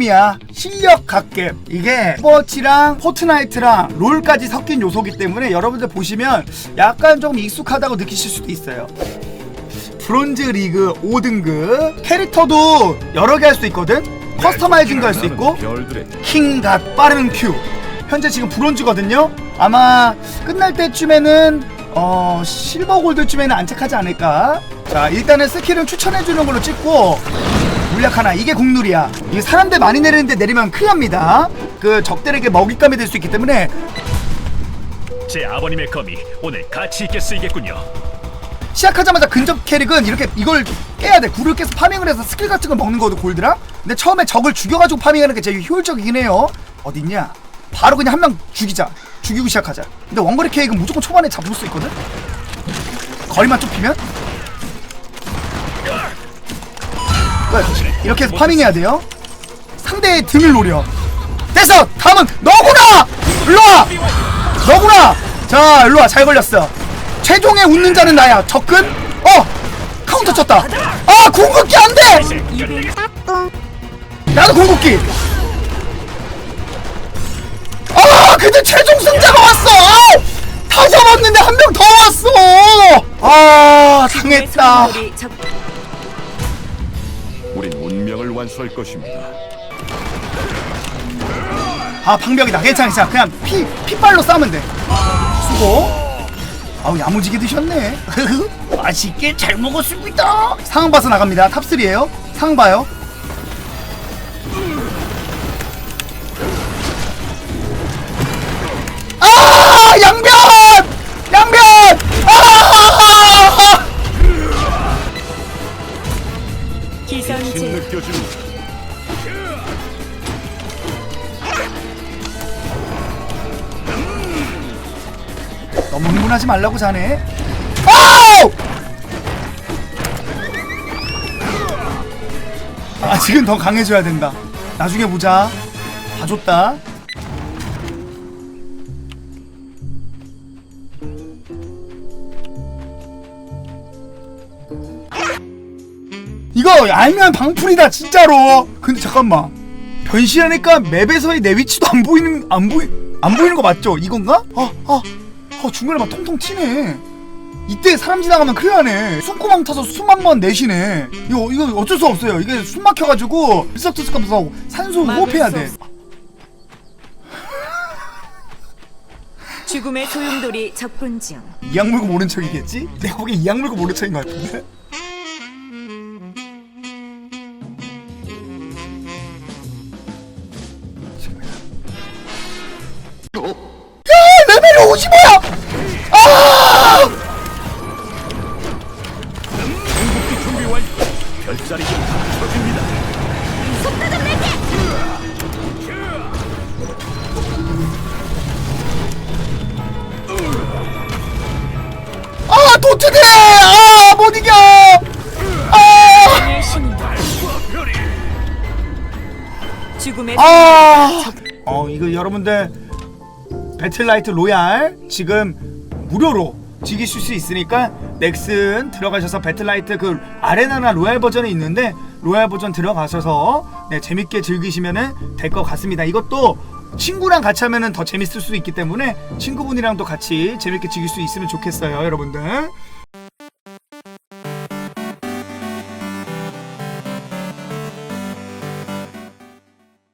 느낌이야 실력 갓겜 이게 스포츠랑 포트나이트랑 롤까지 섞인 요소기 때문에 여러분들 보시면 약간 좀 익숙하다고 느끼실 수도 있어요. 브론즈 리그 5등급 캐릭터도 여러 개 할 수 있거든. 커스터마이징도 할 수 있고 킹갓 빠른 큐. 현재 지금 브론즈거든요. 아마 끝날 때쯤에는 어 실버 골드쯤에는 안착하지 않을까. 자 일단은 스킬은 추천해주는 걸로 찍고 물약 하나 이게 국룰이야. 이게 사람들 많이 내리는데 내리면 큰일 납니다. 그 적들에게 먹잇감이 될 수 있기 때문에. 제 아버님의 검이 오늘 가치 있게 쓰이겠군요. 시작하자마자 근접 캐릭은 이렇게 이걸 깨야 돼. 굴을 깨서 파밍을 해서 스킬 같은 걸 먹는 거거든 골드랑. 근데 처음에 적을 죽여가지고 파밍하는 게 제일 효율적이긴 해요. 어딨냐? 바로 그냥 한 명 죽이자. 죽이고 시작하자. 근데 원거리 케이크는 무조건 초반에 잡을 수 있거든? 거리만 좁히면 끝 이렇게 해서 파밍해야 돼요. 상대의 등을 노려. 됐어! 다음은 너구나! 일로와! 너구나! 자 일로와. 잘 걸렸어. 최종의 웃는 자는 나야. 접근. 어! 카운터 쳤다. 아 궁극기 안 돼! 나도 궁극기. 아 근데 최종 승자가 왔어! 아, 다 잡았는데 한 명 더 왔어! 아 당했다 운명을 완수할 것입니다. 아 방벽이다. 괜찮아 괜찮아. 그냥 피 피빨로 싸면 돼. 수고. 아우 야무지게 드셨네. 맛있게 잘 먹었습니다. 상황 봐서 나갑니다. 탑3에요. 상황 봐요 너무 흥분하지 말라고 자네. 아우! 아직은 더 강해져야 된다. 나중에 보자. 봐줬다. 이거 알면 방풀이다 진짜로. 근데 잠깐만. 변신하니까 맵에서의 내 위치도 안 보이는 안 보이 안 보이는 거 맞죠? 이건가? 아, 아, 아 중간에 막 통통 튀네. 이때 사람 지나가면 큰일 나네. 숨구멍 타서 숨 한 번 내쉬네. 이거 이거 어쩔 수 없어요. 이게 숨 막혀가지고 들썩들썩하면서 산소 호흡해야 돼. 죽음의 소용돌이 접근 중 이 악 물고 모른 척이겠지? 내가 보기엔 이 악 물고 모른 척인 것 같은데. 아 도트네! 아못 이겨! 아! 죽음의 아! 어 이거 여러분들 배틀라이트 로얄 지금 무료로 즐기실 수 있으니까 넥슨 들어가셔서 배틀라이트 그 아레나나 로얄 버전이 있는데 로얄 버전 들어가셔서 네, 재밌게 즐기시면은 될것 같습니다. 이것도 친구랑 같이 하면은 더 재밌을 수 있기 때문에 친구분이랑도 같이 재밌게 즐길 수 있으면 좋겠어요, 여러분들.